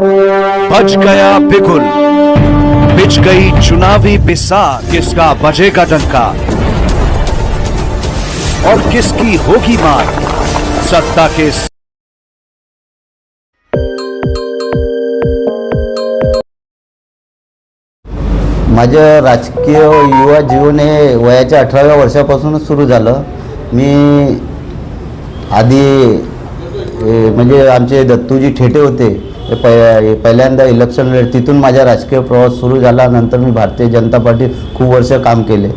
बच गया बिगुल बिछ गई चुनावी बिसार किसका बजेगा डंका और किसकी होगी मार? सत्ता के माझं राजकीय युवा जीवन हे वयाच्या अठराव्या वर्षापासूनच सुरू झालं. मी आधी म्हणजे आमचे दत्तूजी ठेटे होते. पै पहिल्यांदा इलेक्शन लढ तिथून माझा राजकीय प्रवास सुरू झाला. नंतर मी भारतीय जनता पार्टीत खूप वर्ष काम केले.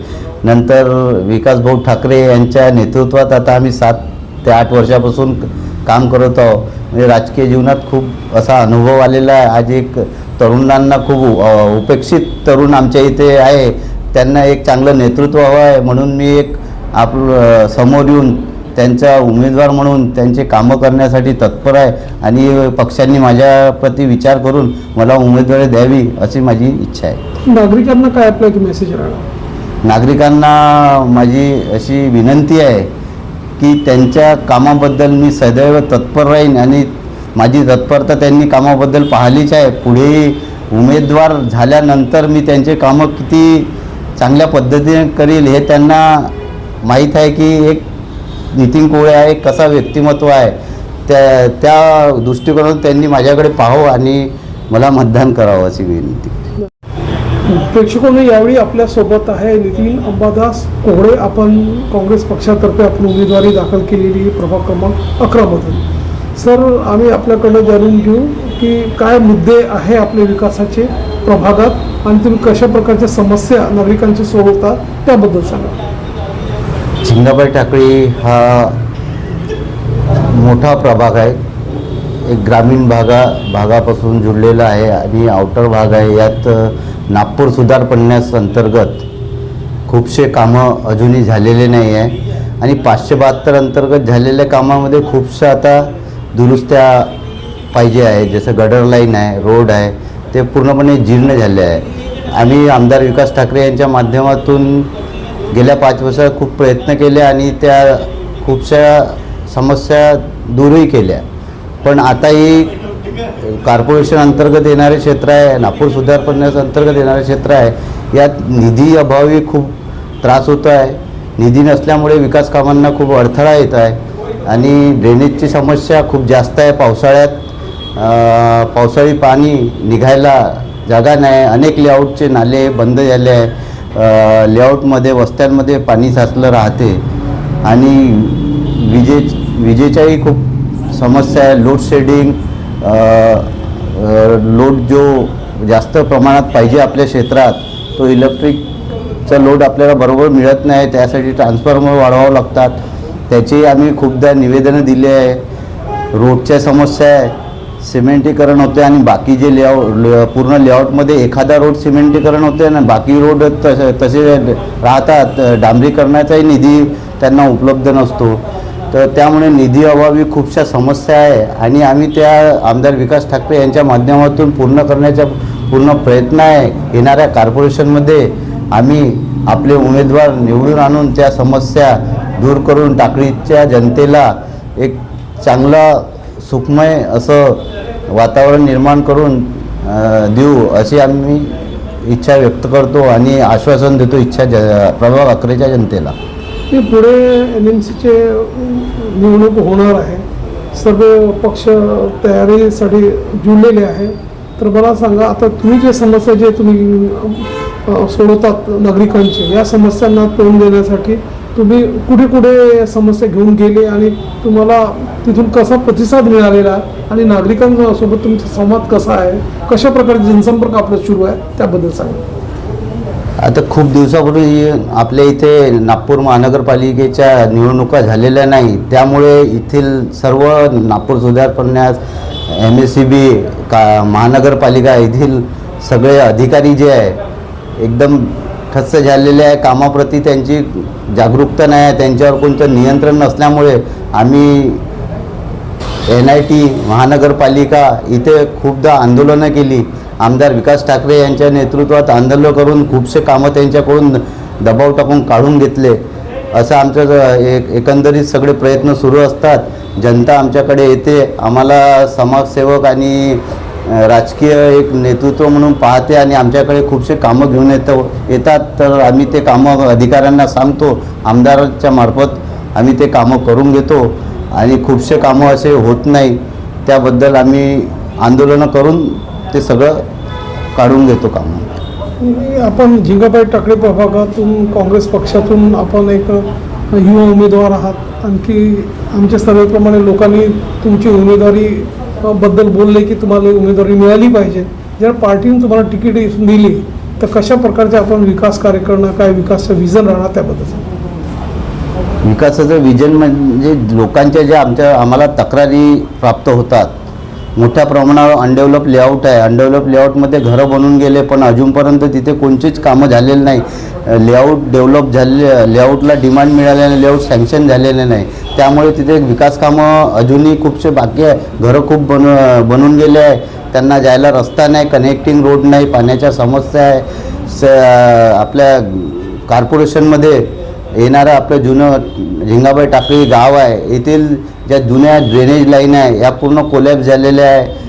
नंतर विकासभाऊ ठाकरे यांच्या नेतृत्वात आता आम्ही सात ते आठ वर्षापासून काम करत आहोत. म्हणजे राजकीय जीवनात खूप असा अनुभव आलेला आहे. आज एक तरुणांना खूप उपेक्षित तरुण आमच्या इथे आहे. त्यांना एक चांगलं नेतृत्व हवं आहे. म्हणून मी एक आपलं समोर येऊन त्यांचा उमेदवार म्हणून त्यांचे कामं करण्यासाठी तत्पर आहे आणि पक्षांनी माझ्याप्रती विचार करून मला उमेदवारी द्यावी अशी माझी इच्छा आहे. नागरिकांना काय आपला मेसेज राहणार? नागरिकांना माझी अशी विनंती आहे की त्यांच्या कामाबद्दल मी सदैव तत्पर राहीन आणि माझी तत्परता त्यांनी कामाबद्दल पाहिलीच आहे. पुढे उमेदवार झाल्यानंतर मी त्यांचे कामं किती चांगल्या पद्धतीने करील हे त्यांना माहीत आहे की एक नितीन कोळे आहे कसा व्यक्तिमत्व आहे त्या त्या दृष्टिकोनातून त्यांनी माझ्याकडे पाहावं आणि मला मतदान करावं अशी विनंती. प्रेक्षकांना यावेळी आपल्यासोबत आहे नितीन अंबादास कोहळे आपण काँग्रेस पक्षातर्फे आपण उमेदवारी दाखल केलेली प्रभाग क्रमांक अकरामधून सर आम्ही आपल्याकडनं जाणून घेऊ की काय मुद्दे आहे आपल्या विकासाचे प्रभागात आणि तुम्ही कशा प्रकारच्या समस्या नागरिकांच्या सोडवता त्याबद्दल सांगा. झिंगाबाई टाकळी हा मोठा प्रभाग आहे. एक ग्रामीण भागा भागापासून जुळलेला आहे आणि आउटर भाग आहे. यात नागपूर सुधार पडण्यास अंतर्गत खूपसे कामं अजूनही झालेले नाही आहे आणि पाचशे बहात्तर अंतर्गत झालेल्या कामामध्ये खूपशा आता दुरुस्त्या पाहिजे आहे जसं गडर लाईन आहे रोड आहे ते पूर्णपणे जीर्ण झाले आहे. आम्ही आमदार विकास ठाकरे यांच्या माध्यमातून गेल्या पाच वर्षात खूप प्रयत्न केले आणि त्या खूपशा समस्या दूरही केल्या. पण आताही कॉर्पोरेशन अंतर्गत येणारे क्षेत्र आहे नागपूर सुधार पन्नास अंतर्गत येणारे क्षेत्र आहे यात निधी अभावी खूप त्रास होतो आहे. निधी नसल्यामुळे विकास कामांना खूप अडथळा येत आहे आणि ड्रेनेजची समस्या खूप जास्त आहे. पावसाळ्यात पावसाळी पाणी निघायला जागा नाही. अनेक लेआउटचे नाले बंद झाले आहे. लेआउटमध्ये वस्त्यांमध्ये पाणी साचलं राहते. आणि विजे विजेच्याही खूप समस्या आहे. लोड शेडिंग लोड जो जास्त प्रमाणात पाहिजे आपल्या क्षेत्रात तो इलेक्ट्रिकचा लोड आपल्याला बरोबर मिळत नाही. त्यासाठी ट्रान्सफॉर्मर वाढवावं लागतात. त्याची आम्ही खूपदा निवेदनं दिली आहे. रोडच्या समस्या आहे. सिमेंटीकरण होते आणि बाकी जे लेआउट पूर्ण लेआउटमध्ये एखादा रोड सिमेंटीकरण होते आणि बाकी रोड तसे तसे राहतात. डांबरीकरणाचाही निधी त्यांना उपलब्ध नसतो. तर त्यामुळे निधी अभावी खूपशा समस्या आहे आणि आम्ही त्या आमदार विकास ठाकरे यांच्या माध्यमातून पूर्ण करण्याचा पूर्ण प्रयत्न आहे. येणाऱ्या कॉर्पोरेशनमध्ये आम्ही आपले उमेदवार निवडून आणून त्या समस्या दूर करून टाकळीच्या जनतेला एक चांगला सुखमय असं वातावरण निर्माण करून देऊ अशी आम्ही इच्छा व्यक्त करतो आणि आश्वासन देतो इच्छा ज प्रभाव अकरेच्या जनतेला. की पुढे एन एम सीचे निवडणूक होणार आहे. सर्व पक्ष तयारीसाठी जुळलेले आहे. तर मला सांगा आता तुम्ही जे समस्या जे तुम्ही सोडवतात नागरिकांचे या समस्यांना तोंड देण्यासाठी तुम्ही कुठे कुठे समस्या घेऊन गेले आणि तुम्हाला तिथून कसा प्रतिसाद मिळालेला आणि नागरिकांसोबत तुमचा संवाद कसा आहे? कशा प्रकारे जनसंपर्क आपला सुरू आहे? त्याबद्दल सांगा. आता खूप दिवसापूर्वी आपल्या इथे नागपूर महानगरपालिकेच्या निवडणुका झालेल्या नाही त्यामुळे येथील सर्व नागपूर सुधारपण्यास एम एस सी बी का महानगरपालिका येथील सगळे अधिकारी जे आहे एकदम ठस्स झालेले आहे. कामाप्रती त्यांची जागरूकता नाही आहे. त्यांच्यावर कोणतं नियंत्रण नसल्यामुळे आम्ही एन आय टी महानगरपालिका इथे खूपदा आंदोलनं केली. आमदार विकास ठाकरे यांच्या नेतृत्वात आंदोलन करून खूपसे कामं त्यांच्याकडून दबाव टाकून काढून घेतले. असं आमचं ज- एक एकंदरीत सगळे प्रयत्न सुरू असतात. जनता आमच्याकडे येते. आम्हाला समाजसेवक आणि राजकीय एक नेतृत्व म्हणून पाहते आणि आमच्याकडे खूपसे कामं घेऊन येतो येतात. तर आम्ही ते कामं अधिकाऱ्यांना सांगतो आमदारांच्या मार्फत आम्ही ते कामं करून घेतो. आणि खूपसे कामं असे होत नाही. त्याबद्दल आम्ही आंदोलनं करून ते सगळं काढून घेतो कामं. आपण झिंगाबाई टाकळे प्रभागातून काँग्रेस पक्षातून आपण एक युवा उमेदवार आहात. आणखी आमच्या सर्वेप्रमाणे लोकांनी तुमची उमेदवारी बद्दल बोलले की तुम्हाला उमेदवारी मिळाली पाहिजे. जर पार्टीने तुम्हाला तिकीट दिली तर कशा प्रकारचे आपण विकास कार्य करणं काय विकासचं विजन राहणार त्याबद्दल? विकासाचं विजन म्हणजे लोकांच्या ज्या आमच्या आम्हाला तक्रारी प्राप्त होतात. मोठ्या प्रमाणावर अनडेव्हलप लेआउट आहे. अनडेव्हलप लेआउटमध्ये घरं बनून गेले पण अजूनपर्यंत तिथे कोणतीच कामं झालेली नाही. लेआउट डेव्हलप झाले लेआउटला डिमांड मिळालेलं लेआउट सँक्शन झालेले नाही. त्यामुळे तिथे विकास कामं अजूनही खूपसे बाकी आहे. घरं खूप बन बनून गेले आहे. त्यांना जायला रस्ता नाही कनेक्टिंग रोड नाही पाण्याच्या समस्या आहे. स आपल्या कॉर्पोरेशनमध्ये येणारं आपलं जुनं झिंगाबाई टाकळी गाव आहे. येथील ज्या जुन्या ड्रेनेज लाईन आहे या पूर्ण कोलॅप्स झालेल्या आहे.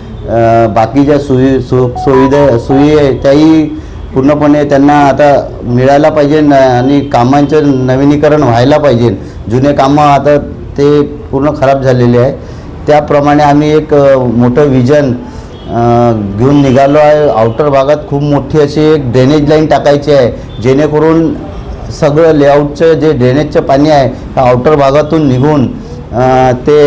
बाकीच्या सोयी सु सुविधा सोयी आहे त्याही पूर्णपणे त्यांना आता मिळायला पाहिजे आणि कामांचं नवीनीकरण व्हायला पाहिजे. जुने कामं आता ते पूर्ण खराब झालेले आहे. त्याप्रमाणे आम्ही एक मोठं विजन घेऊन निघालो आहे. आउटर भागात खूप मोठी अशी एक ड्रेनेज लाईन टाकायची आहे. जेणेकरून सगळं लेआउटचं जे ड्रेनेजचं पाणी आहे त्या आउटर भागातून निघून ते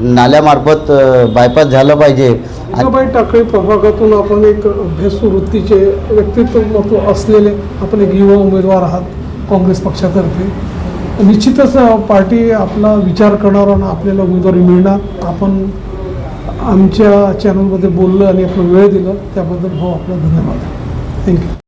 नाल्यामार्फत बायपास झालं पाहिजे. आणि टाकळे प्रभागातून आपण एक अभ्यासू वृत्तीचे व्यक्तित्व असलेले आपण एक युवा उमेदवार आहात काँग्रेस पक्षातर्फे. निश्चितच पार्टी आपला विचार करणार आणि आपल्याला उमेदवारी मिळणार. आपण आमच्या चॅनलमध्ये बोललं आणि आपला वेळ दिला त्याबद्दल भाऊ आपला धन्यवाद. थँक्यू